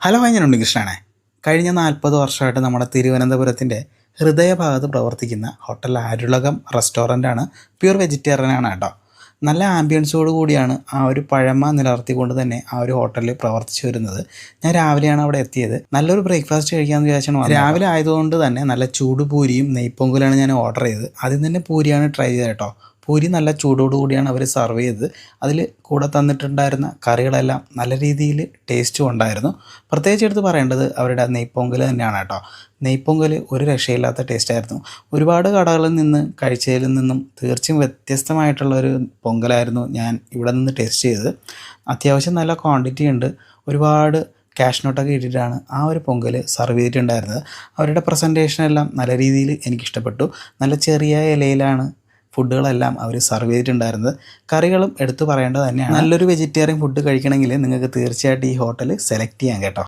Hello ഞാൻ ഉണ്ണികൃഷ്ണനാണ് കഴിഞ്ഞ നാൽപ്പത് വർഷമായിട്ട് നമ്മുടെ തിരുവനന്തപുരത്തിന്റെ ഹൃദയഭാഗത്ത് പ്രവർത്തിക്കുന്ന ഹോട്ടൽ ആരുളകം റെസ്റ്റോറന്റാണ് പ്യൂർ വെജിറ്റേറിയൻ ആണ് കേട്ടോ. നല്ല ആംബിയൻസോട് കൂടിയാണ് ആ ഒരു പഴമ നിലർത്തിക്കൊണ്ട് തന്നെ ആ ഒരു ഹോട്ടലിൽ പ്രവർത്തിച്ചു വരുന്നത്. ഞാൻ രാവിലെയാണ് അവിടെ എത്തിയത്. നല്ലൊരു ബ്രേക്ക്ഫാസ്റ്റ് കഴിക്കാമെന്ന് വിചാരിച്ചാണ്. രാവിലെ ആയതുകൊണ്ട് തന്നെ നല്ല ചൂട് പൂരിയും ഞാൻ ഓർഡർ ചെയ്തത്. ആദ്യം തന്നെ പൂരിയാണ് ട്രൈ ചെയ്തത് കേട്ടോ. പൂരി നല്ല ചൂടോടുകൂടിയാണ് അവർ സർവ് ചെയ്തത്. അതിൽ കൂടെ തന്നിട്ടുണ്ടായിരുന്ന കറികളെല്ലാം നല്ല രീതിയിൽ ടേസ്റ്റും ഉണ്ടായിരുന്നു. പ്രത്യേകിച്ച് എടുത്ത് പറയേണ്ടത് അവരുടെ നെയ്പ്പൊങ്കൽ തന്നെയാണ് കേട്ടോ. നെയ്പ്പൊങ്കൽ ഒരു രക്ഷയില്ലാത്ത ടേസ്റ്റായിരുന്നു ഒരുപാട് കടകളിൽ നിന്ന് കഴിച്ചതിൽ നിന്നും തീർച്ചയായും വ്യത്യസ്തമായിട്ടുള്ള ഒരു പൊങ്കലായിരുന്നു ഞാൻ ഇവിടെ നിന്ന് ടേസ്റ്റ് ചെയ്തത്. അത്യാവശ്യം നല്ല ക്വാണ്ടിറ്റി ഉണ്ട്. ഒരുപാട് ക്യാഷ് നോട്ടൊക്കെ ഇട്ടിട്ടാണ് ആ ഒരു പൊങ്കൽ സർവ് ചെയ്തിട്ടുണ്ടായിരുന്നത്. അവരുടെ പ്രസന്റേഷനെല്ലാം നല്ല രീതിയിൽ എനിക്കിഷ്ടപ്പെട്ടു. നല്ല ചെറിയ ഇലയിലാണ് ഫുഡുകളെല്ലാം അവർ സർവ് ചെയ്തിട്ടുണ്ടായിരുന്നത്. കറികളും എടുത്തു പറയേണ്ടത് തന്നെയാണ്. നല്ലൊരു വെജിറ്റേറിയൻ ഫുഡ് കഴിക്കണമെങ്കിൽ നിങ്ങൾക്ക് തീർച്ചയായിട്ടും ഈ ഹോട്ടൽ സെലക്ട് ചെയ്യാം കേട്ടോ.